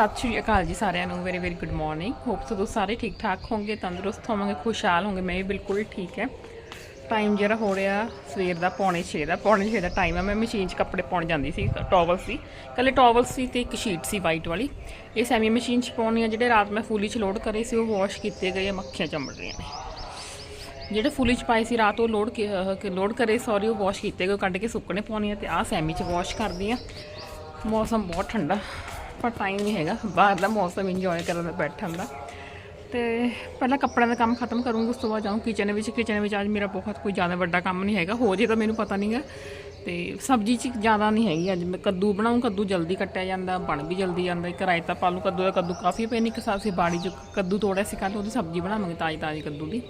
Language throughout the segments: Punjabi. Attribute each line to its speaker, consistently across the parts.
Speaker 1: ਸਤਿ ਸ਼੍ਰੀ ਅਕਾਲ ਜੀ ਸਾਰਿਆਂ ਨੂੰ very very good morning hope so ਤੁਸੀਂ ਸਾਰੇ ਠੀਕ ਠਾਕ ਹੋਵੋਗੇ ਤੰਦਰੁਸਤ ਹੋਵੋਗੇ ਖੁਸ਼ਹਾਲ ਹੋਵੋਗੇ ਮੈਂ ਵੀ ਬਿਲਕੁਲ ਠੀਕ ਹੈ। ਟਾਈਮ ਜਿਹੜਾ ਹੋ ਰਿਹਾ ਸਵੇਰ ਦਾ ਪੌਣੇ 6 ਦਾ ਪੌਣੇ 6 ਦਾ ਟਾਈਮ ਹੈ ਮੈਂ ਮਸ਼ੀਨ 'ਚ ਕੱਪੜੇ ਪਾਉਣ ਜਾਂਦੀ ਸੀ ਟਾਵਲ ਸੀ। ਕੱਲੇ ਟਾਵਲ ਸੀ ਤੇ ਇੱਕ ਸ਼ੀਟ ਸੀ ਵਾਈਟ ਵਾਲੀ। ਇਹ ਸੈਮੀ ਮਸ਼ੀਨ 'ਚ ਪਾਉਣੀ ਆ ਜਿਹੜੇ ਰਾਤ ਮੈਂ ਫੁੱਲੀ 'ਚ ਲੋਡ ਕਰੇ ਸੀ ਉਹ ਵਾਸ਼ ਕੀਤੇ ਗਏ ਆ, ਮੱਖੀਆਂ ਚੰਬੜ ਰਹੀਆਂ ਨੇ। ਜਿਹੜੇ ਫੁੱਲੀ 'ਚ ਪਾਏ ਸੀ ਰਾਤ ਉਹ ਲੋਡ ਲੋਡ ਕਰੇ ਸੌਰੀ ਉਹ ਵਾਸ਼ ਕੀਤੇ ਗਏ ਉਹ ਕੱਢ ਕੇ ਸੁੱਕਣੇ ਪਾਉਣੀ ਆ ਤੇ ਆਹ ਸੈਮੀ 'ਚ ਵਾਸ਼ ਕਰਦੀ ਆ ਮੌਸਮ ਬਹੁਤ ਠੰਡਾ। ਪਰ ਟਾਈਮ ਨਹੀਂ ਹੈਗਾ। ਬਾਹਰ ਦਾ ਮੌਸਮ ਇੰਜੋਏ ਕਰਨ ਦਾ ਬੈਠਣ ਦਾ। ਤੇ ਪਹਿਲਾਂ ਕੱਪੜਿਆਂ ਦਾ ਕੰਮ ਖਤਮ ਕਰੂੰਗੀ, ਉਸ ਤੋਂ ਬਾਅਦ ਜਾਊਂ ਕਿਚਨ ਵਿੱਚ। ਕਿਚਨ ਵਿੱਚ ਅੱਜ ਮੇਰਾ ਬਹੁਤ ਕੋਈ ਜ਼ਿਆਦਾ ਵੱਡਾ ਕੰਮ ਨਹੀਂ ਹੈਗਾ। ਹੋ ਜੇ ਤਾਂ ਮੈਨੂੰ ਪਤਾ ਨਹੀਂਗਾ ਤੇ ਸਬਜ਼ੀ 'ਚ ਜ਼ਿਆਦਾ ਨਹੀਂ ਹੈਗੀ ਅੱਜ। ਮੈਂ ਕੱਦੂ ਬਣਾਉਂ ਕੱਦੂ ਜਲਦੀ ਕੱਟਿਆ ਜਾਂਦਾ, ਬਣ ਵੀ ਜਲਦੀ ਜਾਂਦਾ। ਇੱਕ ਰਾਇਤਾ ਪਾ ਲੂ ਕੱਦੂ ਦਾ ਕੱਦੂ ਕਾਫੀ ਪਏ ਨੇ। ਇੱਕ ਸਾਲ ਸੀ ਬਾੜੀ 'ਚ ਕੱਦੂ ਤੋੜਿਆ ਸੀ ਕੱਲ ਉਹਦੀ ਸਬਜ਼ੀ ਬਣਾਵਾਂਗੇ ਤਾਜ਼ੀ ਤਾਜ਼ੀ ਕੱਦੂ ਦੀ।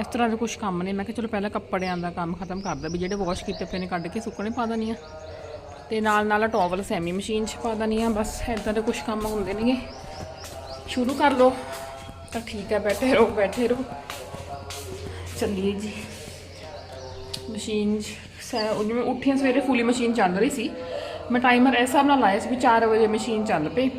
Speaker 1: ਇਸ ਤਰ੍ਹਾਂ ਦੇ ਕੁਝ ਕੰਮ ਨੇ। ਮੈਂ ਕਿਹਾ ਚਲੋ ਪਹਿਲਾਂ ਕੱਪੜਿਆਂ ਦਾ ਕੰਮ ਖਤਮ ਕਰਦਾ ਵੀ ਜਿਹੜੇ ਵਾਸ਼ ਕੀਤੇ ਪਏ ਨੇ ਕੱਢ ਕੇ ਸੁੱਕਣੇ ਪਾ ਦਣੀ ਆ ਤੇ ਨਾਲ ਨਾਲ ਟੋਵਲ ਸੈਮੀ ਮਸ਼ੀਨ 'ਚ ਪਾ ਦਣੀ ਆ, ਬਸ ਇਦਾਂ ਦੇ ਕੁਝ ਕੰਮ ਹੁੰਦੇ ਨੇਗੇ। ਸ਼ੁਰੂ ਕਰ ਲਓ। ਤਾਂ ਠੀਕ ਹੈ ਬੈਠੇ ਰਹੋ ਬੈਠੇ ਰਹੋ। ਚੱਲੀਏ ਜੀ। ਮਸ਼ੀਨ 'ਚ ਸੈ- ਉੱਠੀਆਂ ਸਵੇਰੇ ਫੁੱਲੀ ਮਸ਼ੀਨ ਚੱਲ ਰਹੀ ਸੀ। ਮੈਂ ਟਾਈਮਰ ਇਸ ਹਿਸਾਬ ਨਾਲ ਲਾਇਆ ਸੀ ਵੀ 4 ਵਜੇ ਮਸ਼ੀਨ ਚੱਲ ਪਈ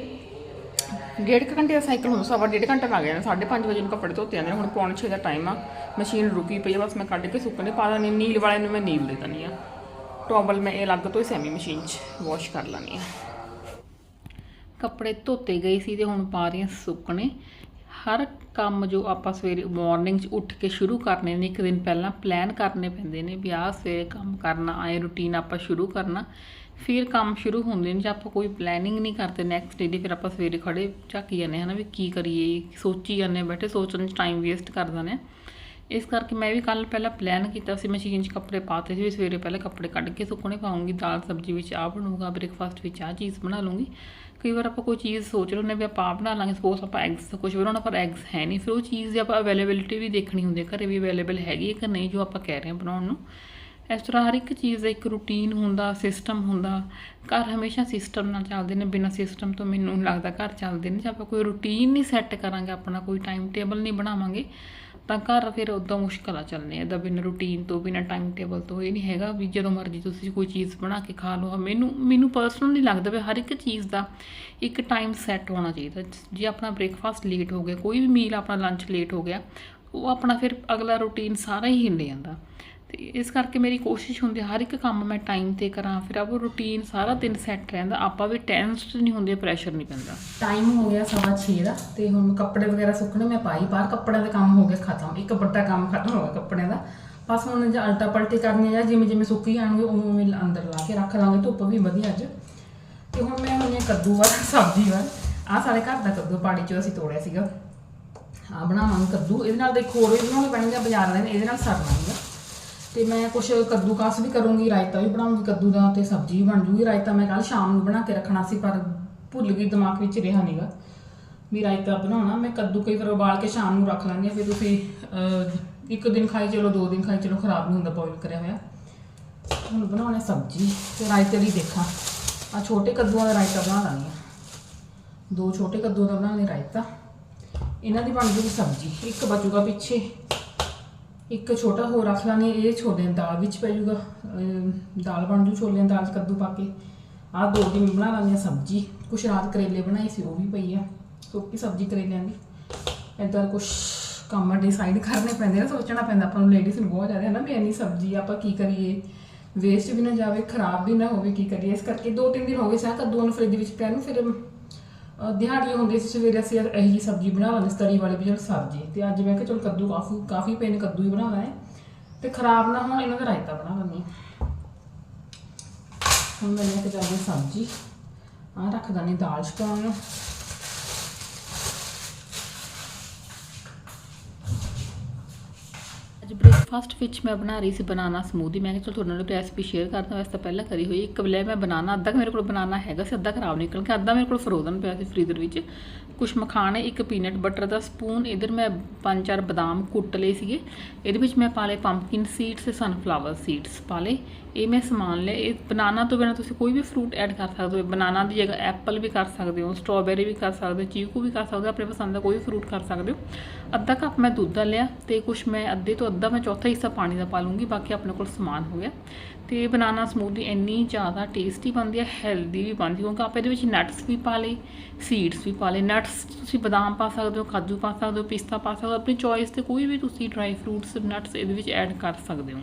Speaker 1: ਡੇਢ ਘੰਟੇ ਦਾ ਸਾਈਕਲ ਹੁੰਦਾ, ਸਵਾ ਡੇਢ ਘੰਟਾ ਲੱਗ ਜਾਂਦਾ। 5:30 ਵਜੇ ਨੂੰ ਕੱਪੜੇ ਧੋਤੇ ਜਾਂਦੇ ਨੇ, ਹੁਣ ਪੌਣ 6 ਦਾ ਟਾਈਮ ਆ। ਮਸ਼ੀਨ ਰੁਕੀ ਪਈ ਆ, ਬਸ ਮੈਂ ਕੱਢ ਕੇ ਸੁੱਕਣੇ ਪਾ ਦਣੀ ਨੀਲ ਵਾਲੇ ਨੂੰ ਮੈਂ ਨੀਲ ਦੇ ਦਣੀ ਆ ਟੋਵਲ ਮੈਂ ਇਹ ਅਲੱਗ ਤੋਂ ਹੀ ਸੈਮੀ ਮਸ਼ੀਨ 'ਚ ਵਾਸ਼ ਕਰ ਲੈਣੀ ਆ ਕੱਪੜੇ ਧੋਤੇ ਗਏ ਸੀ ਤੇ ਹੁਣ ਪਾ ਰਹੀ ਹਾਂ ਸੁੱਕਣੇ। ਹਰ ਕੰਮ ਜੋ ਆਪਾਂ ਸਵੇਰੇ ਮਾਰਨਿੰਗ 'ਚ ਉੱਠ ਕੇ ਸ਼ੁਰੂ ਕਰਨੇ ਨੇ ਇੱਕ ਦਿਨ ਪਹਿਲਾਂ ਪਲਾਨ ਕਰਨੇ ਪੈਂਦੇ ਨੇ ਵੀ ਆਹ ਸਵੇਰੇ ਕੰਮ ਕਰਨਾ ਆਏ ਰੁਟੀਨ ਆਪਾਂ ਸ਼ੁਰੂ ਕਰਨਾ। ਫਿਰ ਕੰਮ ਸ਼ੁਰੂ ਹੁੰਦੇ ਨੇ ਜੇ ਆਪਾਂ ਕੋਈ ਪਲੈਨਿੰਗ ਨਹੀਂ ਕਰਦੇ ਨੈਕਸਟ ਡੇ ਦੀ ਫਿਰ ਆਪਾਂ ਸਵੇਰੇ ਖੜੇ ਝਾਕੀ ਜਾਂਦੇ ਹਾਂ ਨਾ ਵੀ ਕੀ ਕਰੀਏ ਸੋਚੀ ਜਾਂਦੇ ਹਾਂ, ਬੈਠੇ ਸੋਚਣ 'ਚ ਟਾਈਮ ਵੇਸਟ ਕਰ ਦਿੰਦੇ ਹਾਂ। ਇਸ ਕਰਕੇ ਮੈਂ ਵੀ ਕੱਲ ਪਹਿਲਾਂ ਪਲਾਨ ਕੀਤਾ ਸੀ ਮਸ਼ੀਨ 'ਚ ਕੱਪੜੇ ਪਾਤੇ ਸੀ ਵੀ ਸਵੇਰੇ ਪਹਿਲਾਂ ਕੱਪੜੇ ਕੱਢ ਕੇ ਸੁੱਕਣੇ ਪਾਉਂਗੀ, ਦਾਲ ਸਬਜ਼ੀ ਵਿੱਚ ਆਹ ਬਣੂਗਾ ਬ੍ਰੇਕਫਾਸਟ ਵਿੱਚ ਆਹ ਚੀਜ਼ ਬਣਾ ਲੂੰਗੀ। ਕਈ ਵਾਰ ਆਪਾਂ ਕੋਈ ਚੀਜ਼ ਸੋਚ ਲੈਂਦੇ ਵੀ ਆਪਾਂ ਆ ਬਣਾ ਲਾਂਗੇ ਸਪੋਜ਼ ਆਪਾਂ ਐਗਸ ਕੁਝ ਬਣਾਉਣਾ, ਪਰ ਐਗਸ ਹੈ ਨਹੀਂ। ਫਿਰ ਉਹ ਚੀਜ਼ ਦੀ ਆਪਾਂ ਅਵੇਲੇਬਿਲਿਟੀ ਵੀ ਦੇਖਣੀ ਹੁੰਦੀ ਹੈ, ਘਰੇ ਵੀ ਅਵੇਲੇਬਲ ਹੈਗੀ ਹੈ ਕਿ ਨਹੀਂ, ਜੋ ਆਪਾਂ ਕਹਿ ਰਹੇ ਹਾਂ ਬਣਾਉਣ ਨੂੰ। ਇਸ ਤਰ੍ਹਾਂ ਹਰ ਇੱਕ ਚੀਜ਼ ਦਾ ਇੱਕ ਰੂਟੀਨ ਹੁੰਦਾ ਸਿਸਟਮ ਹੁੰਦਾ। ਘਰ ਹਮੇਸ਼ਾ ਸਿਸਟਮ ਨਾਲ ਚੱਲਦੇ ਨੇ, ਬਿਨਾਂ ਸਿਸਟਮ ਤੋਂ ਮੈਨੂੰ ਲੱਗਦਾ ਘਰ ਚੱਲਦੇ ਨੇ। ਜੇ ਆਪਾਂ ਕੋਈ ਰੂਟੀਨ ਨਹੀਂ ਸੈੱਟ ਕਰਾਂਗੇ, ਆਪਣਾ ਕੋਈ ਟਾਈਮ ਟੇਬਲ ਨਹੀਂ ਬਣਾਵਾਂਗੇ ਤਾਂ ਘਰ ਫਿਰ ਉਦੋਂ ਮੁਸ਼ਕਲ ਆ ਚੱਲਣੇ ਇਹਦਾ ਬਿਨਾਂ ਰੂਟੀਨ ਤੋਂ, ਬਿਨਾਂ ਟਾਈਮ ਟੇਬਲ ਤੋਂ, ਇਹ ਨਹੀਂ ਹੈਗਾ ਵੀ ਜਦੋਂ ਮਰਜ਼ੀ ਤੁਸੀਂ ਕੋਈ ਚੀਜ਼ ਬਣਾ ਕੇ ਖਾ ਲਓ। ਮੈਨੂੰ ਮੈਨੂੰ ਪਰਸਨਲੀ ਲੱਗਦਾ ਵੀ ਹਰ ਇੱਕ ਚੀਜ਼ ਦਾ ਇੱਕ ਟਾਈਮ ਸੈੱਟ ਹੋਣਾ ਚਾਹੀਦਾ। ਜੇ ਆਪਣਾ ਬ੍ਰੇਕਫਾਸਟ ਲੇਟ ਹੋ ਗਿਆ, ਕੋਈ ਵੀ ਮੀਲ ਆਪਣਾ ਲੰਚ ਲੇਟ ਹੋ ਗਿਆ, ਉਹ ਆਪਣਾ ਫਿਰ ਅਗਲਾ ਰੂਟੀਨ ਸਾਰਾ ਹੀ ਹਿੱਲ ਜਾਂਦਾ। ਤੇ ਇਸ ਕਰਕੇ ਮੇਰੀ ਕੋਸ਼ਿਸ਼ ਹੁੰਦੀ ਹਰ ਇੱਕ ਕੰਮ ਮੈਂ ਟਾਈਮ ਤੇ ਕਰਾਂ, ਫਿਰ ਉਹ ਰੂਟੀਨ ਸਾਰਾ ਦਿਨ ਸੈੱਟ ਰਹਿੰਦਾ, ਆਪਾਂ ਵੀ ਟੈਂਸਡ ਨਹੀਂ ਹੁੰਦੇ ਪ੍ਰੈਸ਼ਰ ਨਹੀਂ ਪੈਂਦਾ।
Speaker 2: ਟਾਈਮ ਹੋ ਗਿਆ ਸਵਾ 6 ਦਾ, ਤੇ ਹੁਣ ਕੱਪੜੇ ਵਗੈਰਾ ਸੁੱਕਣੇ, ਮੈਂ ਪਾਈ ਬਾਹਰ, ਕੱਪੜਿਆਂ ਦਾ ਕੰਮ ਹੋ ਗਿਆ ਖਤਮ, ਇੱਕ ਵੱਡਾ ਕੰਮ ਖਤਮ ਹੋ ਗਿਆ ਕੱਪੜਿਆਂ ਦਾ। ਬਸ ਹੁਣ ਜੇ ਅਲਟਾ ਪਲਟੀ ਕਰਨੀ ਆ ਜਾਂ ਜਿਵੇਂ ਜਿਵੇਂ ਸੁੱਕੀ ਜਾਣਗੇ, ਉਵੇਂ ਉਵੇਂ ਅੰਦਰ ਲਾ ਕੇ ਰੱਖ ਲਾਂਗੇ, ਧੁੱਪ ਵੀ ਵਧੀਆ ਅੱਜ। ਤੇ ਹੁਣ ਮੈਂ ਹੁਣ ਇਹ ਕੱਦੂ ਵਾਰ ਸਬਜ਼ੀ ਵਾਰ ਆਹ ਸਾਡੇ ਘਰ ਦਾ ਕੱਦੂ ਪਾਣੀ ਚੋਂ ਅਸੀਂ ਤੋੜਿਆ ਸੀਗਾ। ਆ ਬਣਾਵਾਂਗੇ ਕੱਦੂ, ਇਹਦੇ ਨਾਲ ਦੇਖੋ, ਹੋਰ ਵੀ ਬਣਾਉਣੇ ਪੈਣਗੇ ਬਾਜ਼ਾਰ ਦੇ ਇਹਦੇ ਨਾਲ ਸਰਨਾਂਗਾ ਤੇ ਮੈਂ ਕੁਛ ਕੱਦੂ ਕਾਸ ਵੀ ਕਰੂੰਗੀ, ਰਾਇਤਾ ਵੀ ਬਣਾਉਂਗੀ ਕੱਦੂ ਦਾ ਤੇ ਸਬਜ਼ੀ ਵੀ ਬਣ ਜੂਗੀ। ਰਾਇਤਾ ਮੈਂ ਕੱਲ ਸ਼ਾਮ ਨੂੰ ਬਣਾ ਕੇ ਰੱਖਣਾ ਸੀ, ਪਰ ਭੁੱਲ ਗਈ, ਦਿਮਾਗ ਵਿੱਚ ਰਿਹਾ ਨਹੀਂਗਾ ਵੀ ਰਾਇਤਾ ਬਣਾਉਣਾ। ਮੈਂ ਕੱਦੂ ਕਈ ਵਾਰ ਉਬਾਲ ਕੇ ਸ਼ਾਮ ਨੂੰ ਰੱਖ ਲੈਂਦੀ ਫਿਰ ਤੁਸੀਂ ਇੱਕ ਦਿਨ ਖਾਈ ਚਲੋ, ਦੋ ਦਿਨ ਖਾਈ ਚਲੋ, ਖਰਾਬ ਨਹੀਂ ਹੁੰਦਾ ਬੋਇਲ ਕਰਿਆ ਹੋਇਆ। ਹੁਣ ਬਣਾਉਣਾ ਸਬਜ਼ੀ ਤੇ ਰਾਇਤੇ ਲਈ ਦੇਖਾਂ। ਆ ਛੋਟੇ ਕੱਦੂਆਂ ਦਾ ਰਾਇਤਾ ਬਣਾ ਲਾਂਗੀ ਦੋ ਛੋਟੇ ਕੱਦੂ ਦਾ ਬਣਾਉਣੇ ਰਾਇਤਾ। ਇਹਨਾਂ ਦੀ ਬਣ ਜੂਗੀ ਸਬਜ਼ੀ। ਇੱਕ ਬਚੂਗਾ ਪਿੱਛੇ। ਇੱਕ ਛੋਟਾ ਹੋਰ ਰੱਖ ਲਾਂਗੇ, ਇਹ ਛੋਲੇ ਦੀ ਦਾਲ ਵਿੱਚ ਪੈ ਜਾਊਗਾ ਅਮ ਦਾਲ ਬਣ ਜੂ ਛੋਲੇ ਦੀ ਦਾਲ 'ਚ ਕੱਦੂ ਪਾ ਕੇ। ਆਹ ਦੋ ਦਿਨ ਬਣਾ ਲਾਂਗੇ ਸਬਜ਼ੀ। ਕੁਛ ਰਾਤ ਕਰੇਲੇ ਬਣਾਈ ਸੀ, ਉਹ ਵੀ ਪਈ ਆ। ਸੁੱਕੀ ਸਬਜ਼ੀ ਕਰੇਲਿਆਂ ਦੀ। ਏਦਾਂ ਕੁਛ ਕੰਮ ਡਿਸਾਈਡ ਕਰਨੇ ਪੈਂਦੇ ਨੇ ਸੋਚਣਾ ਪੈਂਦਾ, ਆਪਾਂ ਨੂੰ ਲੇਡੀਜ਼ ਨੂੰ ਬਹੁਤ ਜ਼ਿਆਦਾ ਹੈ ਨਾ ਵੀ ਇੰਨੀ ਸਬਜ਼ੀ ਆਪਾਂ ਕੀ ਕਰੀਏ? ਵੇਸਟ ਵੀ ਨਾ ਜਾਵੇ, ਖਰਾਬ ਵੀ ਨਾ ਹੋਵੇ, ਕੀ ਕਰੀਏ? ਇਸ ਕਰਕੇ ਦੋ ਤਿੰਨ ਦਿਨ ਹੋ ਗਏ ਸਾਂ ਕੱਦੂਆਂ ਨੂੰ ਫਰਿੱਜ ਵਿੱਚ ਪਿਆ ਨੂੰ, ਫਿਰ ਅਹ ਦਿਹਾੜੀ ਹੁੰਦੀ ਸੀ ਸਵੇਰੇ ਅਸੀਂ ਇਹੋ ਜਿਹੀ ਸਬਜ਼ੀ ਬਣਾ ਲੈਂਦੇ ਸੀ, ਤਰੀ ਵਾਲੀ ਵੀ ਚਲ ਸਬਜ਼ੀ। ਤੇ ਅੱਜ ਮੈਂ ਕਿਹਾ ਚਲ ਕੱਦੂ ਕਾਫੀ ਕਾਫੀ ਪਏ ਨੇ ਕੱਦੂ ਹੀ ਬਣਾਉਣਾ ਹੈ। ਤੇ ਖਰਾਬ ਨਾ ਹੋਣ ਇਹਨਾਂ ਦਾ ਰਾਇਤਾ ਬਣਾ ਲੈਂਦੀ ਹਾਂ। ਹੁਣ ਮੈਂ ਲੈ ਕੇ ਜਾਂਦੀ ਸਬਜ਼ੀ। ਆਹ ਰੱਖ ਦਾਨੀ ਦਾਲ ਚ ਨੂੰ
Speaker 1: ਅੱਜ ਬ੍ਰੇਕਫਾਸਟ ਵਿੱਚ ਮੈਂ ਬਣਾ ਰਹੀ ਸੀ ਬਨਾਨਾ ਸਮੂਦੀ ਮੈਂ ਕਿਹਾ ਚਲੋ ਤੁਹਾਡੇ ਨਾਲ ਰੈਸਪੀ ਸ਼ੇਅਰ ਕਰਦਾ ਵੈਸੇ ਤਾਂ ਪਹਿਲਾਂ ਕਰੀ ਹੋਈ। ਇੱਕ ਵੇਲੇ ਮੈਂ ਬਨਾਨਾ ਅੱਧਾ ਕੁ ਮੇਰੇ ਕੋਲ ਬਨਾਨਾ ਹੈਗਾ ਸੀ, ਅੱਧਾ ਖਰਾਬ ਨਿਕਲ ਗਿਆ, ਅੱਧਾ ਮੇਰੇ ਕੋਲ ਫਰੋਜ਼ਨ ਪਿਆ ਸੀ ਫ੍ਰੀਜ਼ਰ ਵਿੱਚ। ਕੁਛ ਮਖਾਣ, ਇੱਕ ਪੀਨਟ ਬਟਰ ਦਾ ਸਪੂਨ ਇਧਰ ਮੈਂ ਪੰਜ ਚਾਰ ਬਦਾਮ ਕੁੱਟ ਲਏ ਸੀਗੇ। ਇਹਦੇ ਵਿੱਚ ਮੈਂ ਪਾ ਲਏ ਪੰਪਕਿਨ ਸੀਡਸ ਤੇ ਸਨਫਲਾਵਰ ਸੀਡਸ ਪਾ ਲਏ। ਇਹ ਮੈਂ ਸਮਾਨ ਲਿਆ। ਇਹ ਬਨਾਨਾ ਤੋਂ ਬਿਨਾਂ ਤੁਸੀਂ ਕੋਈ ਵੀ ਫਰੂਟ ਐਡ ਕਰ ਸਕਦੇ ਹੋ। ਬਨਾਨਾ ਦੀ ਜਗ੍ਹਾ ਐਪਲ ਵੀ ਕਰ ਸਕਦੇ ਹੋ ਸਟ੍ਰਾਬੇਰੀ ਵੀ ਕਰ ਸਕਦੇ ਹੋ, ਚੀਕੂ ਵੀ ਕਰ ਸਕਦੇ ਹੋ, ਆਪਣੇ ਪਸੰਦ ਦਾ ਕੋਈ ਵੀ ਫਰੂਟ ਕਰ ਸਕਦੇ ਹੋ। ਅੱਧਾ ਕੱਪ ਮੈਂ ਦੁੱਧ ਦਾ ਲਿਆ ਤੇ ਕੁਛ ਮੈਂ ਅੱਧੇ ਤੋਂ ਅੱਧਾ ਮੈਂ ਚੌਥਾ ਹਿੱਸਾ ਪਾਣੀ ਦਾ ਪਾ ਲੂੰਗੀ ਬਾਕੀ ਆਪਣੇ ਕੋਲ ਸਮਾਨ ਹੋ ਗਿਆ। ਤੇ ਬਨਾਨਾ ਸਮੂਦੀ ਇੰਨੀ ਜ਼ਿਆਦਾ ਟੇਸਟੀ ਬਣਦੀ ਹੈ ਹੈਲਦੀ ਵੀ ਬਣਦੀ ਕਿਉਂਕਿ ਆਪਾਂ ਇਹਦੇ ਵਿੱਚ ਨਟਸ ਵੀ ਪਾ ਲਏ ਸੀਡਸ ਵੀ ਪਾ ਲਏ। ਨਟਸ ਤੁਸੀਂ ਬਦਾਮ ਪਾ ਸਕਦੇ ਹੋ, ਕਾਜੂ ਪਾ ਸਕਦੇ ਹੋ, ਪਿਸਤਾ ਪਾ ਸਕਦੇ ਹੋ, ਆਪਣੀ ਚੋਇਸ ਤੇ ਕੋਈ ਵੀ ਤੁਸੀਂ ਡਰਾਈ ਫਰੂਟਸ ਨਟਸ ਇਹਦੇ ਵਿੱਚ ਐਡ ਕਰ ਸਕਦੇ ਹੋ।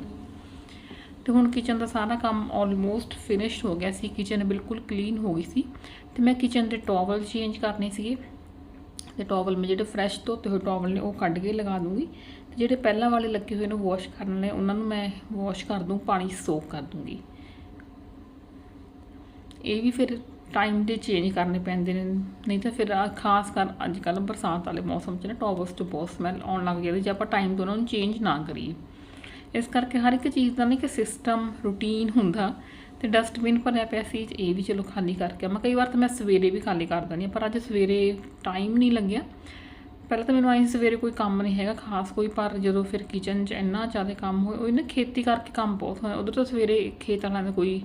Speaker 1: ਤੇ ਹੁਣ ਕਿਚਨ ਦਾ ਸਾਰਾ ਕੰਮ ਆਲਮੋਸਟ ਫਿਨਿਸ਼ ਹੋ ਗਿਆ ਸੀ ਕਿਚਨ ਬਿਲਕੁਲ ਕਲੀਨ ਹੋ ਗਈ ਸੀ। ਤੇ ਮੈਂ ਕਿਚਨ ਦੇ ਟਾਵਲ ਚੇਂਜ ਕਰਨੇ ਸੀਗੇ। ਤੇ ਟਾਵਲ ਮੈਂ ਜਿਹੜੇ ਫਰੈਸ਼ ਧੋਤੇ ਹੋਏ ਟਾਵਲ ਨੇ, ਉਹ ਕੱਢ ਕੇ ਲਗਾ ਦੂੰਗੀ। ਜਿਹੜੇ ਪਹਿਲਾਂ ਵਾਲੇ ਲੱਗੇ ਹੋਏ ਨੇ ਵਾਸ਼ ਕਰਨ ਨੇ ਉਹਨਾਂ ਨੂੰ ਮੈਂ ਵਾਸ਼ ਕਰ ਦੂੰ, ਪਾਣੀ ਸੋਕ ਕਰ ਦੂੰਗੀ। ਇਹ ਵੀ ਫਿਰ ਟਾਈਮ ਦੇ ਚੇਂਜ ਕਰਨੇ ਪੈਂਦੇ ਨੇ। ਨਹੀਂ ਤਾਂ ਫਿਰ ਖਾਸ ਕਰ ਅੱਜ ਕੱਲ੍ਹ ਬਰਸਾਤ ਵਾਲੇ ਮੌਸਮ 'ਚ ਨਾ ਟਾਵਲਸ 'ਚ ਬਹੁਤ ਸਮੈਲ ਆਉਣ ਲੱਗ ਜਾਂਦੀ, ਜੇ ਆਪਾਂ ਟਾਈਮ ਤੋਂ ਉਹਨਾਂ ਨੂੰ ਚੇਂਜ ਨਾ ਕਰੀਏ। ਇਸ ਕਰਕੇ ਹਰ ਇੱਕ ਚੀਜ਼ ਦਾ ਨਹੀਂ ਕਿ ਸਿਸਟਮ ਰੂਟੀਨ ਹੁੰਦਾ ਤੇ ਡਸਟਬਿਨ ਭਰਿਆ ਪਿਆ ਸੀ, ਇਹ ਵੀ ਚਲੋ ਖਾਲੀ ਕਰਕੇ। ਮੈਂ ਕਈ ਵਾਰ ਤਾਂ ਮੈਂ ਸਵੇਰੇ ਵੀ ਖਾਲੀ ਕਰ ਦਿੰਦੀ ਹਾਂ, ਪਰ ਅੱਜ ਸਵੇਰੇ ਟਾਈਮ ਨਹੀਂ ਲੱਗਿਆ। ਪਹਿਲਾਂ ਤਾਂ ਮੈਨੂੰ ਆਈ ਸਵੇਰੇ ਕੋਈ ਕੰਮ ਨਹੀਂ ਹੈਗਾ, ਖਾਸ ਕੋਈ ਪਰ ਜਦੋਂ ਫਿਰ ਕਿਚਨ 'ਚ ਇੰਨਾ ਜ਼ਿਆਦਾ ਕੰਮ ਹੋਏ, ਉਹ ਨਾ ਖੇਤੀ ਕਰਕੇ ਕੰਮ ਬਹੁਤ ਹੋਇਆ ਉਧਰ ਤਾਂ ਸਵੇਰੇ ਖੇਤ ਵਾਲਿਆਂ ਦਾ ਕੋਈ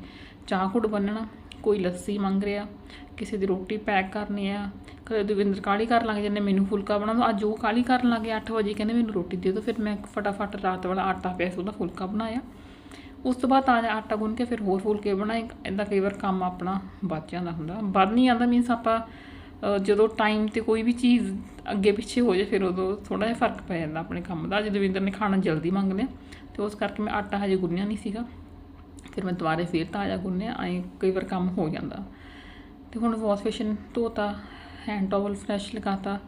Speaker 1: ਚਾਹ ਘੁੱਟ ਬੰਨਣਾ, ਕੋਈ ਲੱਸੀ ਮੰਗ ਰਿਹਾ, ਕਿਸੇ ਦੀ ਰੋਟੀ ਪੈਕ ਕਰਨੀ ਆ, ਕਦੇ ਦਵਿੰਦਰ ਕਾਲੀ ਕਰਨ ਲੱਗ ਜਾਂਦੇ, ਮੈਨੂੰ ਫੁਲਕਾ ਬਣਾ ਦਿਓ, ਅੱਜ ਉਹ ਕਾਲੀ ਕਰਨ ਲੱਗੇ 8 ਵਜੇ, ਕਹਿੰਦੇ ਮੈਨੂੰ ਰੋਟੀ ਦੇ ਦਿਓ ਫਿਰ ਮੈਂ ਫਟਾਫਟ ਰਾਤ ਵਾਲਾ ਆਟਾ ਪਿਆ ਸੀ, ਉਹਦਾ ਫੁਲਕਾ ਬਣਾਇਆ। ਉਸ ਤੋਂ ਬਾਅਦ ਤਾਂ ਆਟਾ ਗੁੰਨ ਕੇ, ਫਿਰ ਹੋਰ ਫੁਲਕੇ ਬਣਾਏ ਇਦਾਂ ਕਈ ਵਾਰ ਕੰਮ ਆਪਣਾ ਬਚ ਜਾਂਦਾ ਹੁੰਦਾ, ਵੱਧ ਨਹੀਂ ਆਉਂਦਾ ਮੀਨਸ ਆਪਾਂ ਜਦੋਂ ਟਾਈਮ ਤੇ ਕੋਈ ਵੀ ਚੀਜ਼ ਅੱਗੇ ਪਿੱਛੇ ਹੋ ਜਾਏ, ਫਿਰ ਉਦੋਂ ਥੋੜਾ ਜਿਹਾ ਫ਼ਰਕ ਪੈ ਜਾਂਦਾ ਆਪਣੇ ਕੰਮ ਦਾ। ਅੱਜ ਦਵਿੰਦਰ ਨੇ ਖਾਣਾ ਜਲਦੀ ਮੰਗ ਲਿਆ ਤੇ ਉਸ ਕਰਕੇ ਮੈਂ ਆਟਾ ਹਜੇ ਗੁੰਨਿਆ ਨਹੀਂ ਸੀਗਾ। ਫਿਰ ਮੈਂ ਦੁਬਾਰੇ ਫੇਰ ਤਾਜ਼ਾ ਗੁੰਨਿਆ, ਐਂ ਕਈ ਵਾਰ ਕੰਮ ਹੋ ਜਾਂਦਾ। ਤੇ ਹੁਣ ਵਾਸ਼ ਬੇਸ਼ਨ ਧੋਤਾ ਹੈਂਡ ਟਾਵਲ ਫਰੈਸ਼ ਲਗਾਤਾ।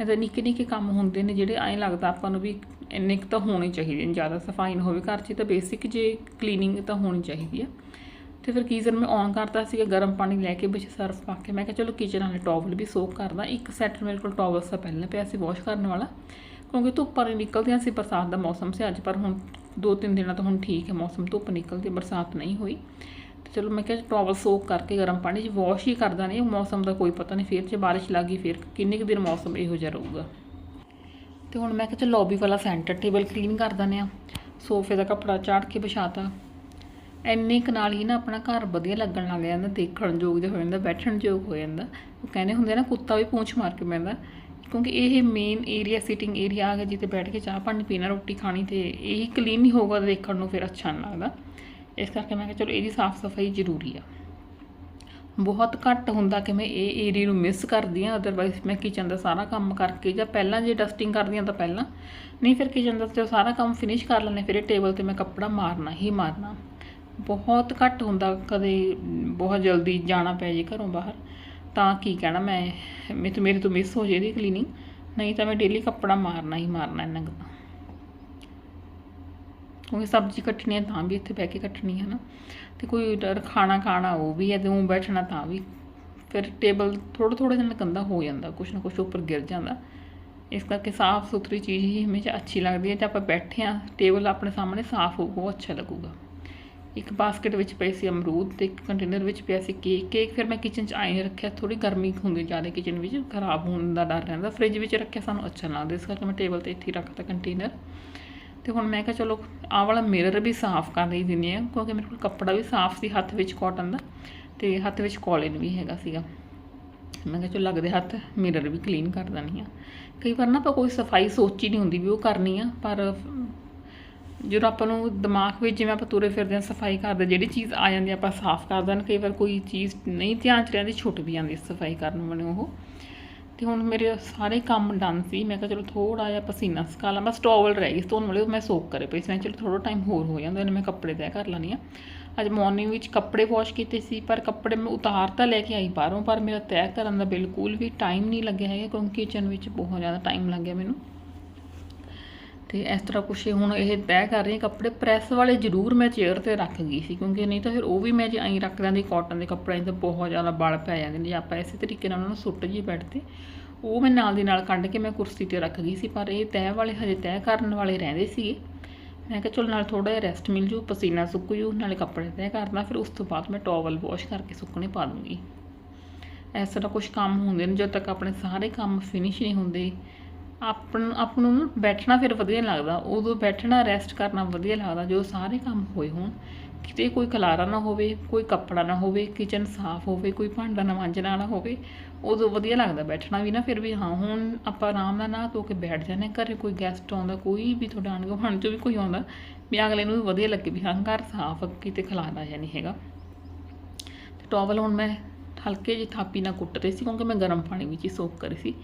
Speaker 1: ਇਹਦੇ ਨਿੱਕੇ ਨਿੱਕੇ ਕੰਮ ਹੁੰਦੇ ਨੇ ਜਿਹੜੇ ਐਂ ਲੱਗਦਾ ਆਪਾਂ ਨੂੰ ਵੀ ਇੰਨੇ ਕੁ ਤਾਂ ਹੋਣੇ ਚਾਹੀਦੇ ਨੇ, ਜ਼ਿਆਦਾ ਸਫ਼ਾਈ ਨਾ ਹੋਵੇ। ਘਰ 'ਚ ਤਾਂ ਬੇਸਿਕ ਜੇ ਕਲੀਨਿੰਗ ਤਾਂ ਹੋਣੀ ਚਾਹੀਦੀ ਆ। ਤੇ ਫਿਰ ਗੀਜ਼ਰ ਮੈਂ ਔਨ ਕਰਤਾ ਸੀਗਾ, ਗਰਮ ਪਾਣੀ ਲੈ ਕੇ ਵਿੱਚ ਸਰਫ ਪਾ ਕੇ, ਮੈਂ ਕਿਹਾ ਚਲੋ ਕਿਚਨ ਵਾਲੇ ਟਾਵਲ ਵੀ ਸੋਕ ਕਰਦਾ। ਇੱਕ ਸੈੱਟ ਮੇਰੇ ਕੋਲ ਟਾਵਲਸ ਦਾ ਪਹਿਲਾਂ ਪਿਆ ਸੀ ਵਾਸ਼ ਕਰਨ ਵਾਲਾ, ਕਿਉਂਕਿ ਧੁੱਪਾਂ ਨਹੀਂ ਨਿਕਲਦੀਆਂ ਸੀ, ਬਰਸਾਤ ਦਾ ਮੌਸਮ ਸੀ ਅੱਜ, ਪਰ ਹੁਣ ਦੋ ਤਿੰਨ ਦਿਨਾਂ ਤੋਂ ਹੁਣ ਠੀਕ ਹੈ ਮੌਸਮ, ਧੁੱਪ ਨਿਕਲਦੀ, ਬਰਸਾਤ ਨਹੀਂ ਹੋਈ। ਤੇ ਚਲੋ ਮੈਂ ਕਿਹਾ ਟਾਵਲ ਸੋਕ ਕਰਕੇ ਗਰਮ ਪਾਣੀ 'ਚ ਵਾਸ਼ ਹੀ ਕਰਦਾ ਨਹੀਂ, ਮੌਸਮ ਦਾ ਕੋਈ ਪਤਾ ਨਹੀਂ, ਫਿਰ ਜੇ ਬਾਰਿਸ਼ ਲੱਗ ਗਈ, ਫਿਰ ਕਿੰਨੇ ਕੁ ਦਿਨ ਮੌਸਮ ਇਹੋ ਜਿਹਾ ਰਹੂਗਾ। ਤੇ ਹੁਣ ਮੈਂ ਕਿਹਾ ਚਲੋ ਲੌਬੀ ਵਾਲਾ ਸੈਂਟਰ ਟੇਬਲ ਕਲੀਨ ਕਰ ਦਿੰਦੇ ਆ ਸੋਫੇ ਦਾ ਕੱਪੜਾ ਚਾੜ ਕੇ ਵਿਛਾਤਾ। ਇੰਨੇ ਕੁ ਨਾਲ ਹੀ ਨਾ ਆਪਣਾ ਘਰ ਵਧੀਆ ਲੱਗਣ ਲੱਗ ਜਾਂਦਾ, ਦੇਖਣ ਯੋਗ ਜਿਹਾ ਹੋ ਜਾਂਦਾ, ਬੈਠਣ ਯੋਗ ਹੋ ਜਾਂਦਾ। ਉਹ ਕਹਿੰਦੇ ਹੁੰਦੇ ਨਾ, ਕੁੱਤਾ ਵੀ ਪੂੰਛ ਮਾਰ ਕੇ ਪੈਂਦਾ ਕਿਉਂਕਿ ਇਹ ਮੇਨ ਏਰੀਆ ਸਿਟਿੰਗ ਏਰੀਆ ਆ ਗਿਆ, ਜਿੱਥੇ ਬੈਠ ਕੇ ਚਾਹ ਪਾਣੀ ਪੀਣਾ, ਰੋਟੀ ਖਾਣੀ ਤੇ ਇਹੀ ਕਲੀਨ ਨਹੀਂ ਹੋਊਗਾ ਦੇਖਣ ਨੂੰ, ਫਿਰ ਅੱਛਾ ਨਹੀਂ ਲੱਗਦਾ। ਇਸ ਕਰਕੇ ਮੈਂ ਕਿਹਾ, ਚਲੋ, ਇਹਦੀ ਸਾਫ਼ ਸਫ਼ਾਈ ਜ਼ਰੂਰੀ ਆ। ਬਹੁਤ ਘੱਟ ਹੁੰਦਾ ਕਿ ਮੈਂ ਇਹ ਏਰੀਆ ਨੂੰ ਮਿਸ ਕਰਦੀ ਆ ਅਦਰਵਾਈਜ਼ ਮੈਂ ਕਿਚਨ ਦਾ ਸਾਰਾ ਕੰਮ ਕਰਕੇ, ਜਾਂ ਪਹਿਲਾਂ ਜੇ ਡਸਟਿੰਗ ਕਰਦੀ ਆ ਤਾਂ ਪਹਿਲਾਂ। ਨਹੀਂ, ਫਿਰ ਕਿਚਨ ਦਾ ਤੇ ਸਾਰਾ ਕੰਮ ਫਿਨਿਸ਼ ਕਰ ਲੈਂਦੇ ਫਿਰ ਇਹ ਟੇਬਲ ਤੇ ਮੈਂ ਕੱਪੜਾ ਮਾਰਨਾ ਹੀ ਮਾਰਨਾ। ਬਹੁਤ ਘੱਟ ਹੁੰਦਾ ਕਦੇ, ਬਹੁਤ ਜਲਦੀ ਜਾਣਾ ਪੈ ਜੇ ਘਰੋਂ ਬਾਹਰ, ਤਾਂ ਕੀ ਕਹਿਣਾ ਮੈਂ, ਮੇ ਤੋਂ ਮੇਰੇ ਤੋਂ ਮਿਸ ਹੋ ਜੇ ਇਹਦੀ ਕਲੀਨਿੰਗ ਨਹੀਂ ਤਾਂ ਮੈਂ ਡੇਲੀ ਕੱਪੜਾ ਮਾਰਨਾ ਹੀ ਮਾਰਨਾ ਇਹਨਾਂ ਦਾ ਕਿਉਂਕਿ ਸਬਜ਼ੀ ਕੱਟਣੀ ਹੈ ਤਾਂ ਵੀ ਇੱਥੇ ਬਹਿ ਕੇ ਕੱਟਣੀ ਹੈ ਨਾ ਤੇ ਕੋਈ ਡਰ ਖਾਣਾ ਖਾਣਾ ਉਹ ਵੀ ਹੈ ਤੇ ਉਹ ਬੈਠਣਾ ਤਾਂ ਵੀ। ਫਿਰ ਟੇਬਲ ਥੋੜਾ ਥੋੜਾ ਜਿਹਾ ਗੰਦਾ ਹੋ ਜਾਂਦਾ, ਕੁਛ ਨਾ ਕੁਛ ਉੱਪਰ ਗਿਰ ਜਾਂਦਾ। ਇਸ ਕਰਕੇ ਸਾਫ਼ ਸੁਥਰੀ ਚੀਜ਼ ਹੀ ਹਮੇਸ਼ਾ ਅੱਛੀ ਲੱਗਦੀ ਹੈ ਤੇ ਆਪਾਂ ਬੈਠੇ ਆ ਟੇਬਲ ਆਪਣੇ ਸਾਹਮਣੇ ਸਾਫ਼ ਹੋਊ ਬਹੁਤ ਅੱਛਾ ਲੱਗੂਗਾ। ਇੱਕ ਬਾਸਕਟ ਵਿੱਚ ਪਏ ਸੀ ਅਮਰੂਦ ਤੇ ਇੱਕ ਕੰਟੇਨਰ ਵਿੱਚ ਪਿਆ ਸੀ ਕੇਕ ਕੇਕ ਫਿਰ ਮੈਂ ਕਿਚਨ 'ਚ ਆਏ ਰੱਖਿਆ ਥੋੜੀ ਗਰਮੀ ਹੁੰਦੀ ਜ਼ਿਆਦਾ ਕਿਚਨ ਵਿੱਚ, ਖਰਾਬ ਹੋਣ ਦਾ ਡਰ ਰਹਿੰਦਾ ਫ੍ਰਿਜ ਵਿੱਚ ਰੱਖਿਆ ਸਾਨੂੰ ਅੱਛਾ ਲੱਗਦਾ, ਇਸ ਕਰਕੇ ਮੈਂ ਟੇਬਲ ਤੇ ਇੱਥੇ ਹੀ ਰੱਖਤਾ ਕੰਟੇਨਰ ਤੇ ਹੁਣ ਮੈਂ ਕਿਹਾ ਚਲੋ ਆਹ ਵਾਲਾ ਮਿਰਰ ਵੀ ਸਾਫ਼ ਕਰ ਲਈ ਦਿੰਦੀ ਆ ਕਿਉਂਕਿ ਮੇਰੇ ਕੋਲ ਕੱਪੜਾ ਵੀ ਸਾਫ਼ ਸੀ ਹੱਥ ਵਿੱਚ ਕਾਟਨ ਦਾ ਤੇ ਹੱਥ ਵਿੱਚ ਕੋਲਿਨ ਵੀ ਹੈਗਾ ਸੀਗਾ। ਮੈਂ ਕਿਹਾ ਚਲੋ ਲੱਗਦੇ ਹੱਥ ਮਿਰਰ ਵੀ ਕਲੀਨ ਕਰ ਦਿੰਦੀ ਆ ਕਈ ਵਾਰ ਨਾ ਆਪਾਂ ਕੋਈ ਸਫ਼ਾਈ ਸੋਚੀ ਨਹੀਂ ਹੁੰਦੀ ਵੀ ਉਹ ਕਰਨੀ ਆ, ਪਰ ਜਦੋਂ ਆਪਾਂ ਨੂੰ ਦਿਮਾਗ ਵਿੱਚ ਜਿਵੇਂ ਆਪਾਂ ਤੁਰੇ ਫਿਰਦੇ ਆ ਸਫ਼ਾਈ ਕਰਦੇ ਜਿਹੜੀ ਚੀਜ਼ ਆ ਜਾਂਦੀ ਆਪਾਂ ਸਾਫ਼ ਕਰ ਦੇਣ ਕਈ ਵਾਰ ਕੋਈ ਚੀਜ਼ ਨਹੀਂ ਧਿਆਨ ਚ ਰਹਿੰਦੀ, ਛੁੱਟ ਵੀ ਜਾਂਦੀ ਸਫ਼ਾਈ ਕਰਨ ਵਾਲੇ ਉਹ। ਤੇ ਹੁਣ ਮੇਰੇ ਸਾਰੇ ਕੰਮ ਡਨ ਸੀ। ਮੈਂ ਕਿਹਾ ਚਲੋ ਥੋੜਾ ਜਿਹਾ ਪਸੀਨਾ ਸੁਕਾ ਲਾਂ, ਬਸ ਟਾਵਲ ਰਹਿ ਗਈ ਧੋਣ ਵਾਲੇ ਉਹ ਮੈਂ ਸੋਕ ਕਰੇ ਪਈ ਸੀ। ਮੈਂ ਕਿਹਾ ਚਲੋ ਥੋੜਾ ਟਾਈਮ ਹੋਰ ਹੋ ਜਾਂਦਾ, ਇਹਨੇ ਮੈਂ ਕੱਪੜੇ ਤੈਅ ਕਰ ਲੈਣੀ ਆ ਅੱਜ ਮਾਰਨਿੰਗ ਵਿੱਚ ਕੱਪੜੇ ਵਾਸ਼ ਕੀਤੇ ਸੀ, ਪਰ ਕੱਪੜੇ ਮੈਂ ਉਤਾਰ ਤਾਂ ਲੈ ਕੇ ਆਈ ਬਾਹਰੋਂ, ਪਰ ਮੇਰਾ ਤੈਅ ਕਰਨ ਦਾ ਬਿਲਕੁਲ ਵੀ ਟਾਈਮ ਨਹੀਂ ਲੱਗਿਆ ਹੈਗਾ, ਕਿਉਂਕਿ ਕਿਚਨ ਵਿੱਚ ਬਹੁਤ ਜ਼ਿਆਦਾ ਟਾਈਮ ਲੱਗ ਗਿਆ ਮੈਨੂੰ। ਤੇ ਇਸ ਤਰ੍ਹਾਂ ਕੁਛ ਹੁਣ ਇਹ ਤੈਅ ਕਰ ਰਹੀ ਹਾਂ, ਕੱਪੜੇ ਪ੍ਰੈਸ ਵਾਲੇ ਜ਼ਰੂਰ ਮੈਂ ਚੇਅਰ ਤੇ ਰੱਖ ਗਈ ਸੀ, ਕਿਉਂਕਿ ਨਹੀਂ ਤਾਂ ਫਿਰ ਉਹ ਵੀ ਮੈਂ ਜੇ ਐਂ ਰੱਖ ਦਿੰਦੀ ਕਾਟਨ ਦੇ ਕੱਪੜਿਆਂ 'ਤੇ ਬਹੁਤ ਜ਼ਿਆਦਾ ਬਲ ਪੈ ਜਾਂਦੇ ਨੇ, ਜੇ ਆਪਾਂ ਇਸੇ ਤਰੀਕੇ ਨਾਲ ਉਹਨਾਂ ਨੂੰ ਸੁੱਟ ਜੀ ਬੈੱਡ ਤੇ, ਉਹ ਮੈਂ ਨਾਲ ਦੀ ਨਾਲ ਕੱਢ ਕੇ ਮੈਂ ਕੁਰਸੀ ਤੇ ਰੱਖ ਗਈ ਸੀ, ਪਰ ਇਹ ਤੈਅ ਵਾਲੇ ਹਜੇ ਤੈਅ ਕਰਨ ਵਾਲੇ ਰਹਿੰਦੇ ਸੀਗੇ। ਮੈਂ ਕਿਹਾ ਚਲ ਨਾਲ ਥੋੜਾ ਜਿਹਾ ਰੈਸਟ ਮਿਲ ਜੂ, ਪਸੀਨਾ ਸੁੱਕ ਜੂ, ਨਾਲੇ ਕੱਪੜੇ ਤੈਅ ਕਰਨਾ, ਫਿਰ ਉਸ ਤੋਂ ਬਾਅਦ ਮੈਂ ਟਾਵਲ ਵਾਸ਼ ਕਰਕੇ ਸੁੱਕਣੇ ਪਾ ਦੂੰਗੀ। ਇਸ ਤਰ੍ਹਾਂ ਕੁਝ ਕੰਮ ਹੁੰਦੇ ਨੇ, ਜਦੋਂ ਤੱਕ ਆਪਣੇ ਸਾਰੇ ਕੰਮ ਫਿਨਿਸ਼ ਨਹੀਂ ਹੁੰਦੇ ਆਪਣ ਆਪ ਨੂੰ ਨਾ ਬੈਠਣਾ ਫਿਰ ਵਧੀਆ ਨਹੀਂ ਲੱਗਦਾ। ਉਦੋਂ ਬੈਠਣਾ ਰੈਸਟ ਕਰਨਾ ਵਧੀਆ ਲੱਗਦਾ। ਜਦੋਂ ਸਾਰੇ ਕੰਮ ਹੋਏ ਹੋਣ, ਕਿਤੇ ਕੋਈ ਖਲਾਰਾ ਨਾ ਹੋਵੇ, ਕੋਈ ਕੱਪੜਾ ਨਾ ਹੋਵੇ ਕਿਚਨ ਸਾਫ਼ ਹੋਵੇ, ਕੋਈ ਭਾਂਡਾ ਨਾ ਮਾਂਜਣ ਵਾਲਾ ਹੋਵੇ, ਉਦੋਂ ਵਧੀਆ ਲੱਗਦਾ ਬੈਠਣਾ ਵੀ ਨਾ। ਫਿਰ ਵੀ ਹਾਂ, ਹੁਣ ਆਪਾਂ ਆਰਾਮ ਨਾਲ ਨਾ ਧੋ ਕੇ ਬੈਠ ਜਾਂਦੇ ਹਾਂ। ਘਰੇ ਕੋਈ ਗੈਸਟ ਆਉਂਦਾ, ਕੋਈ ਵੀ ਤੁਹਾਡਾ ਆਂਢ ਗੁਆਂਢ ਚੋਂ ਵੀ ਕੋਈ ਆਉਂਦਾ, ਵੀ ਅਗਲੇ ਨੂੰ ਵੀ ਵਧੀਆ ਲੱਗੇ ਵੀ ਹਾਂ, ਘਰ ਸਾਫ਼ ਕਿਤੇ ਖਲਾਰਾ ਜਿਹਾ ਨਹੀਂ ਹੈਗਾ। ਤੇ ਟੋਵਲ ਹੁਣ ਮੈਂ ਹਲਕੇ ਜਿਹੀ ਥਾਪੀ ਨਾਲ ਕੁੱਟ ਰਹੀ ਸੀ, ਕਿਉਂਕਿ ਮੈਂ ਗਰਮ ਪਾਣੀ ਵਿੱਚ ਹੀ ਸੋਕ ਕਰੀ ਸੀ।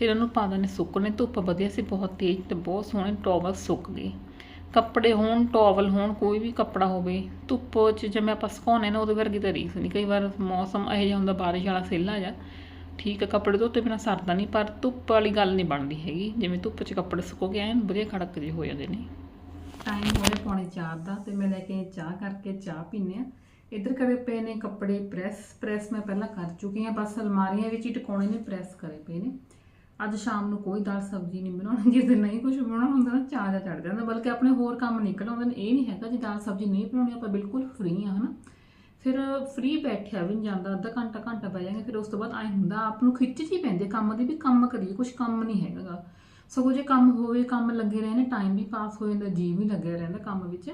Speaker 1: ਫਿਰ ਉਹਨੂੰ ਪਾ ਦਿੰਦੇ ਸੁੱਕਣੇ, ਧੁੱਪ ਵਧੀਆ ਸੀ, ਬਹੁਤ ਤੇਜ਼ ਤੇ ਬਹੁਤ ਸੋਹਣੇ ਟੋਵਲ ਸੁੱਕ ਗਏ। ਕੱਪੜੇ ਹੋਣ, ਟੋਵਲ ਹੋਣ, ਕੋਈ ਵੀ ਕੱਪੜਾ ਹੋਵੇ, ਧੁੱਪ 'ਚ ਜਿਵੇਂ ਆਪਾਂ ਸੁਕਾਉਂਦੇ ਨਾ, ਉਹਦੇ ਵਰਗੀ ਤਾਂ ਰੀਸ ਨਹੀਂ। ਕਈ ਵਾਰ ਮੌਸਮ ਇਹੋ ਜਿਹਾ ਹੁੰਦਾ, ਬਾਰਿਸ਼ ਵਾਲਾ ਸੇਲਾ ਜਾ, ਠੀਕ ਹੈ ਕੱਪੜੇ ਧੋਤੇ ਬਿਨਾਂ ਸਰਦਾ ਨਹੀਂ, ਪਰ ਧੁੱਪ ਵਾਲੀ ਗੱਲ ਨਹੀਂ ਬਣਦੀ ਹੈਗੀ। ਜਿਵੇਂ ਧੁੱਪ 'ਚ ਕੱਪੜੇ ਸੁੱਕੋ ਕੇ ਐਨ ਵਧੀਆ ਖੜਕ ਜਿਹੇ ਹੋ ਜਾਂਦੇ ਨੇ। ਟਾਈਮ ਹੋ ਰਿਹਾ ਪੌਣੇ 4 ਦਾ, ਤੇ ਮੈਂ ਲੈ ਕੇ ਚਾਹ ਕਰਕੇ ਚਾਹ ਪੀਨੇ ਆ ਇੱਧਰ ਕਰੇ ਪਏ ਨੇ ਕੱਪੜੇ ਪ੍ਰੈਸ ਪ੍ਰੈਸ ਮੈਂ ਪਹਿਲਾਂ ਕਰ ਚੁੱਕੀ ਆ ਬਸ ਅਲਮਾਰੀਆਂ ਵਿੱਚ ਹੀ ਟਿਕਾਉਣੇ ਨੇ, ਪ੍ਰੈਸ ਕਰੇ ਪਏ ਨੇ। ਅੱਜ ਸ਼ਾਮ ਨੂੰ ਕੋਈ ਦਾਲ ਸਬਜ਼ੀ ਨਹੀਂ ਬਣਾਉਣੀ, ਜੇ ਦਿਨ ਨਹੀਂ ਕੁਝ ਬਣਾਉਣਾ ਹੁੰਦਾ ਨਾ ਚਾਹ ਜਾ ਚੜ ਜਾਂਦਾ, ਬਲਕਿ ਆਪਣੇ ਹੋਰ ਕੰਮ ਨਿਕਲ ਆਉਂਦੇ ਨੇ, ਇਹ ਨਹੀਂ ਹੈਗਾ ਜੇ ਦਾਲ ਸਬਜ਼ੀ ਨਹੀਂ ਬਣਾਉਣੀ, ਆਪਾਂ ਬਿਲਕੁਲ ਫ੍ਰੀ ਆ, ਹਨਾ? ਫਿਰ ਫ੍ਰੀ ਬੈਠਿਆ ਵੀ ਨਹੀਂ ਜਾਂਦਾ, ਅੱਧਾ ਘੰਟਾ ਘੰਟਾ ਬਹਿ ਜਾਂਗੇ ਫਿਰ ਉਸ ਤੋਂ ਬਾਅਦ ਐ ਹੁੰਦਾ, ਆਪ ਨੂੰ ਖਿੱਚ ਜੀ ਪੈਂਦੀ ਹੈ ਕੰਮ ਦੀ ਵੀ ਕੰਮ ਕਰੀਏ ਕੁਝ ਕੰਮ ਨਹੀਂ ਹੈਗਾ ਸਗੋਂ ਜੇ ਕੰਮ ਹੋਵੇ, ਕੰਮ ਲੱਗੇ ਰਹੇ ਨੇ ਟਾਈਮ ਵੀ ਪਾਸ ਹੋ ਜਾਂਦਾ ਜੀ ਵੀ ਲੱਗਿਆ ਰਹਿੰਦਾ ਕੰਮ ਵਿੱਚ।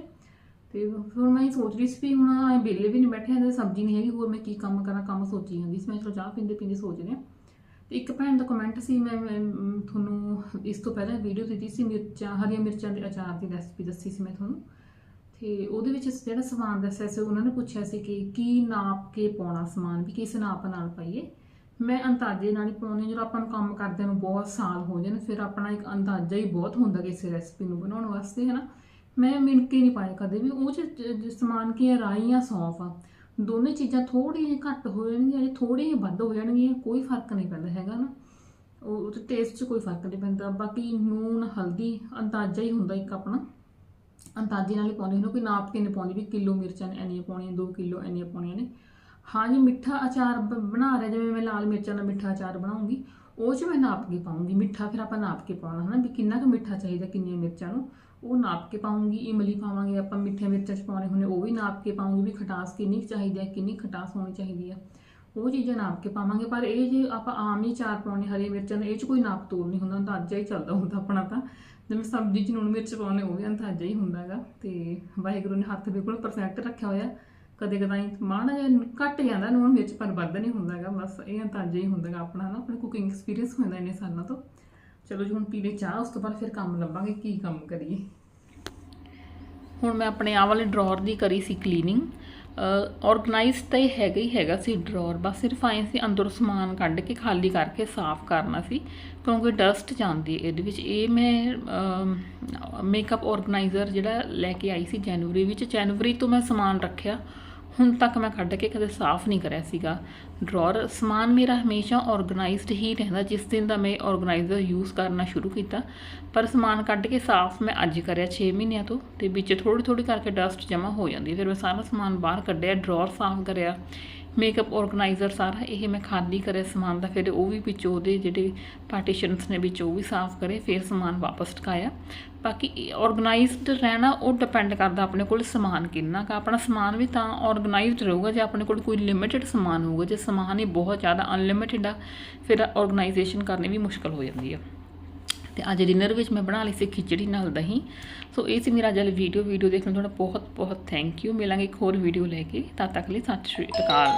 Speaker 1: ਤੇ ਫਿਰ ਮੈਂ ਇਹ ਸੋਚ ਰਹੀ ਸੀ ਵੀ ਹੁਣ ਐ ਵਿਹਲੇ ਵੀ ਨਹੀਂ ਬੈਠੇ ਹੁੰਦੇ ਸਬਜ਼ੀ ਨਹੀਂ ਹੈਗੀ, ਹੋਰ ਮੈਂ ਕੀ ਕੰਮ ਕਰਾਂ, ਕੰਮ ਸੋਚੀ ਜਾਂਦੀ ਸੀ। ਮੈਂ ਚਲੋ ਚਾਹ ਪੀਂਦੇ ਪੀਂਦੇ ਸੋਚਦੇ ਆ ਤੇ ਇੱਕ ਭੈਣ ਦਾ ਕਮੈਂਟ ਸੀ ਮੈਂ ਮੈਂ, ਤੁਹਾਨੂੰ ਇਸ ਤੋਂ ਪਹਿਲਾਂ ਵੀਡੀਓ ਦਿੱਤੀ ਸੀ ਮਿਰਚਾਂ ਹਰੀਆਂ ਮਿਰਚਾਂ ਦੇ ਅਚਾਰ ਦੀ ਰੈਸਪੀ ਦੱਸੀ ਸੀ ਮੈਂ ਤੁਹਾਨੂੰ। ਤੇ ਉਹਦੇ ਵਿੱਚ ਜਿਹੜਾ ਸਮਾਨ ਦੱਸਿਆ ਸੀ ਉਹਨਾਂ ਨੇ ਪੁੱਛਿਆ ਸੀ ਕਿ ਕੀ ਨਾਪ ਕੇ ਪਾਉਣਾ ਸਮਾਨ ਵੀ ਕਿਸ ਨਾਪ ਨਾਲ ਪਾਈਏ। ਮੈਂ ਅੰਦਾਜ਼ੇ ਨਾਲ ਹੀ ਪਾਉਣੀ ਜਦੋਂ ਆਪਾਂ ਨੂੰ ਕੰਮ ਕਰਦਿਆਂ ਨੂੰ ਬਹੁਤ ਸਾਲ ਹੋ ਜਾਣ ਫਿਰ ਆਪਣਾ ਇੱਕ ਅੰਦਾਜ਼ਾ ਹੀ ਬਹੁਤ ਹੁੰਦਾ ਕਿਸੇ ਰੈਸਪੀ ਨੂੰ ਬਣਾਉਣ ਵਾਸਤੇ ਹੈ ਨਾ ਮੈਂ ਮਿਣ ਕੇ ਨਹੀਂ ਪਾਇਆ ਕਦੇ ਵੀ ਉਹ ਚ ਸਮਾਨ ਕੀ ਹੈ ਰਾਈ ਜਾਂ ਸੌਂਫ ਆ। ਦੋਨੇ ਚੀਜ਼ਾਂ ਥੋੜ੍ਹੀਆਂ ਜਿਹੀਆਂ ਘੱਟ ਹੋ ਜਾਣਗੀਆਂ ਜਾਂ ਥੋੜ੍ਹੀਆਂ ਜਿਹੀਆਂ ਵੱਧ ਹੋ ਜਾਣਗੀਆਂ, ਕੋਈ ਫ਼ਰਕ ਨਹੀਂ ਪੈਂਦਾ ਹੈਗਾ ਨਾ। ਉਹ ਤੇ ਟੇਸਟ 'ਚ ਕੋਈ ਫ਼ਰਕ ਨਹੀਂ ਪੈਂਦਾ। ਬਾਕੀ ਨੂਨ, ਹਲਦੀ, ਅੰਦਾਜ਼ਾ ਹੀ ਹੁੰਦਾ ਇੱਕ ਆਪਣਾ। ਅੰਦਾਜ਼ੇ ਨਾਲ ਹੀ ਪਾਉਂਦੇ ਹਨ ਕੋਈ ਨਾਪ ਕੇ ਨਹੀਂ ਪਾਉਂਦੀ ਵੀ ਕਿਲੋ ਮਿਰਚਾਂ ਨੇ ਇੰਨੀਆਂ ਪਾਉਣੀਆਂ 2 ਕਿਲੋ ਇੰਨੀਆਂ ਪਾਉਣੀਆਂ ਨੇ। ਹਾਂ, ਜੇ ਮਿੱਠਾ ਅਚਾਰ ਬਣਾ ਰਿਹਾ, ਜਿਵੇਂ ਮੈਂ ਲਾਲ ਮਿਰਚਾਂ ਦਾ ਮਿੱਠਾ ਅਚਾਰ ਬਣਾਉਂਗੀ, ਉਹ 'ਚ ਮੈਂ ਨਾਪ ਕੇ ਪਾਉਂਗੀ। ਮਿੱਠਾ ਫਿਰ ਆਪਾਂ ਨਾਪ ਕੇ ਪਾਉਣਾ ਹਨਾ, ਵੀ ਕਿੰਨਾ ਕੁ ਮਿੱਠਾ ਚਾਹੀਦਾ ਕਿੰਨੀਆਂ ਮਿਰਚਾਂ ਨੂੰ। ਉਹ ਨਾਪ ਕੇ ਪਾਉਂਗੀ ਇਮਲੀ ਪਾਵਾਂਗੇ, ਆਪਾਂ ਮਿੱਠੇ ਮਿਰਚਾਂ 'ਚ ਪਾਉਣੇ ਹੁੰਦੇ, ਉਹ ਵੀ ਨਾਪ ਕੇ ਪਾਉਂਗੀ ਵੀ ਖਟਾਸ ਕਿੰਨੀ ਕੁ ਚਾਹੀਦੀ ਹੈ, ਕਿੰਨੀ ਖਟਾਸ ਹੋਣੀ ਚਾਹੀਦੀ ਹੈ। ਉਹ ਚੀਜ਼ਾਂ ਨਾਪ ਕੇ ਪਾਵਾਂਗੇ, ਪਰ ਇਹ ਜੇ ਆਪਾਂ ਆਮ ਹੀ ਚਾਰ ਪਾਉਣੇ ਹਰੀ ਮਿਰਚਾਂ ਦਾ, ਇਹ 'ਚ ਕੋਈ ਨਾਪ ਤੋਲ ਨਹੀਂ ਹੁੰਦਾ, ਅੰਦਾਜ਼ਾ ਹੀ ਚੱਲਦਾ ਹੁੰਦਾ ਆਪਣਾ ਤਾਂ। ਜਿਵੇਂ ਸਬਜ਼ੀ 'ਚ ਨੂਣ ਮਿਰਚ ਪਾਉਣੇ, ਉਹ ਵੀ ਅੰਦਾਜ਼ਾ ਹੀ ਹੁੰਦਾ ਹੈਗਾ। ਤੇ ਵਾਹਿਗੁਰੂ ਨੇ ਹੱਥ ਬਿਲਕੁਲ ਪਰਫੈਕਟ ਰੱਖਿਆ ਹੋਇਆ, ਕਦੇ ਕਦਾਈ ਮਾੜਾ ਜਿਹਾ ਘੱਟ ਜਾਂਦਾ ਨੂਣ ਮਿਰਚ, ਪਰ ਵੱਧ ਨਹੀਂ ਹੁੰਦਾ ਹੈਗਾ, ਬਸ ਇਹ ਅੰਦਾਜ਼ਾ ਹੀ ਹੁੰਦਾ ਹੈਗਾ ਆਪਣਾ ਨਾ ਆਪਣਾ ਕੁਕਿੰਗ ਐਕਸਪੀਰੀਅੰਸ ਹੁੰਦਾ ਇਹਨੇ ਸਾਲਾਂ ਤੋਂ। ਚਲੋ ਜੀ, ਹੁਣ ਪੀ ਚਾਹ, ਉਸ ਤੋਂ ਬਾਅਦ ਫਿਰ ਕੰਮ ਲੱਭਾਂਗੇ, ਕੀ ਕੰਮ ਕਰੀਏ। ਹੁਣ ਮੈਂ ਆਪਣੇ ਆਹ ਵਾਲੇ ਡਰਾਅਰ ਦੀ ਕਰੀ ਸੀ ਕਲੀਨਿੰਗ ਆਰਗੇਨਾਈਜ਼ ਤਾਂ ਇਹ ਹੈਗਾ ਹੀ ਹੈਗਾ ਸੀ ਡਰਾਅਰ, ਬਸ ਸਿਰਫ ਆਏ ਸੀ ਅੰਦਰੋਂ ਸਮਾਨ ਕੱਢ ਕੇ ਖਾਲੀ ਕਰਕੇ ਸਾਫ਼ ਕਰਨਾ ਸੀ, ਕਿਉਂਕਿ ਡਸਟ ਜਾਂਦੀ ਹੈ ਇਹਦੇ ਵਿੱਚ। ਇਹ ਮੈਂ ਮੇਕਅਪ ਆਰਗੇਨਾਈਜ਼ਰ ਜਿਹੜਾ ਲੈ ਕੇ ਆਈ ਸੀ ਜਨਵਰੀ ਵਿੱਚ, ਜਨਵਰੀ ਤੋਂ ਮੈਂ ਸਮਾਨ ਰੱਖਿਆ। ਹੁਣ ਤੱਕ ਮੈਂ ਕੱਢ ਕੇ ਕਦੇ ਸਾਫ਼ ਨਹੀਂ ਕਰਿਆ ਸੀਗਾ। ਡਰਾਅਰ ਸਮਾਨ ਮੇਰਾ ਹਮੇਸ਼ਾ ਆਰਗੇਨਾਈਜ਼ਡ ਹੀ ਰਹਿੰਦਾ, ਜਿਸ ਦਿਨ ਦਾ ਮੈਂ ਆਰਗੇਨਾਈਜ਼ਰ ਯੂਜ਼ ਕਰਨਾ ਸ਼ੁਰੂ ਕੀਤਾ। ਪਰ ਸਮਾਨ ਕੱਢ ਕੇ ਸਾਫ਼ ਮੈਂ ਅੱਜ ਕਰਿਆ 6 ਮਹੀਨਿਆਂ ਤੋਂ ਤੇ ਵਿੱਚ ਥੋੜੀ ਥੋੜੀ ਕਰਕੇ ਡਸਟ ਜਮਾ ਹੋ ਜਾਂਦੀ ਫਿਰ ਮੈਂ ਸਾਰਾ ਸਮਾਨ ਬਾਹਰ ਕੱਢਿਆ, ਡਰਾਅਰ ਸਾਫ਼ ਕਰਿਆ। ਮੇਕਅਪ ਆਰਗੇਨਾਈਜ਼ਰ ਸਾਰਾ ਇਹ ਮੈਂ ਖਾਲੀ ਕਰਿਆ ਸਮਾਨ ਦਾ, ਫਿਰ ਉਹ ਵੀ ਵਿੱਚ ਉਹਦੇ ਜਿਹੜੇ ਪਾਰਟੀਸ਼ਨਸ ਨੇ ਵਿੱਚ ਉਹ ਵੀ ਸਾਫ਼ ਕਰੇ, ਫਿਰ ਸਮਾਨ ਵਾਪਸ ਟਕਾਇਆ। ਬਾਕੀ ਆਰਗੇਨਾਈਜ਼ਡ ਰਹਿਣਾ, ਉਹ ਡਿਪੈਂਡ ਕਰਦਾ ਆਪਣੇ ਕੋਲ ਸਮਾਨ ਕਿੰਨਾ ਕਾ ਆਪਣਾ ਸਮਾਨ ਵੀ ਤਾਂ ਆਰਗੇਨਾਈਜ਼ਡ ਰਹੂਗਾ, ਜੇ ਆਪਣੇ ਕੋਲ ਕੋਈ ਲਿਮਿਟਿਡ ਸਮਾਨ ਹੋਊਗਾ, ਜੇ ਸਮਾਨ ਹੀ ਬਹੁਤ ਜ਼ਿਆਦਾ ਅਨਲਿਮਿਟਿਡ ਆ, ਫਿਰ ਆਰਗੇਨਾਈਜੇਸ਼ਨ ਕਰਨੀ ਵੀ ਮੁਸ਼ਕਲ ਹੋ ਜਾਂਦੀ ਆ। ਤੇ ਅੱਜ ਡਿਨਰ ਵਿੱਚ ਮੈਂ ਬਣਾ ਲਈ ਸੀ ਖਿਚੜੀ ਨਾਲ ਦਹੀਂ। ਸੋ ਇਹ ਸੀ ਮੇਰਾ ਅੱਜ ਵੀਡੀਓ ਵੀਡੀਓ ਦੇਖਣ ਲਈ ਤੁਹਾਡਾ ਬਹੁਤ ਬਹੁਤ ਥੈਂਕ ਯੂ ਮਿਲਾਂਗੇ ਇੱਕ ਹੋਰ ਵੀਡੀਓ ਲੈ ਕੇ। ਤਦ ਤੱਕ ਲਈ ਸਤਿ ਸ਼੍ਰੀ ਅਕਾਲ।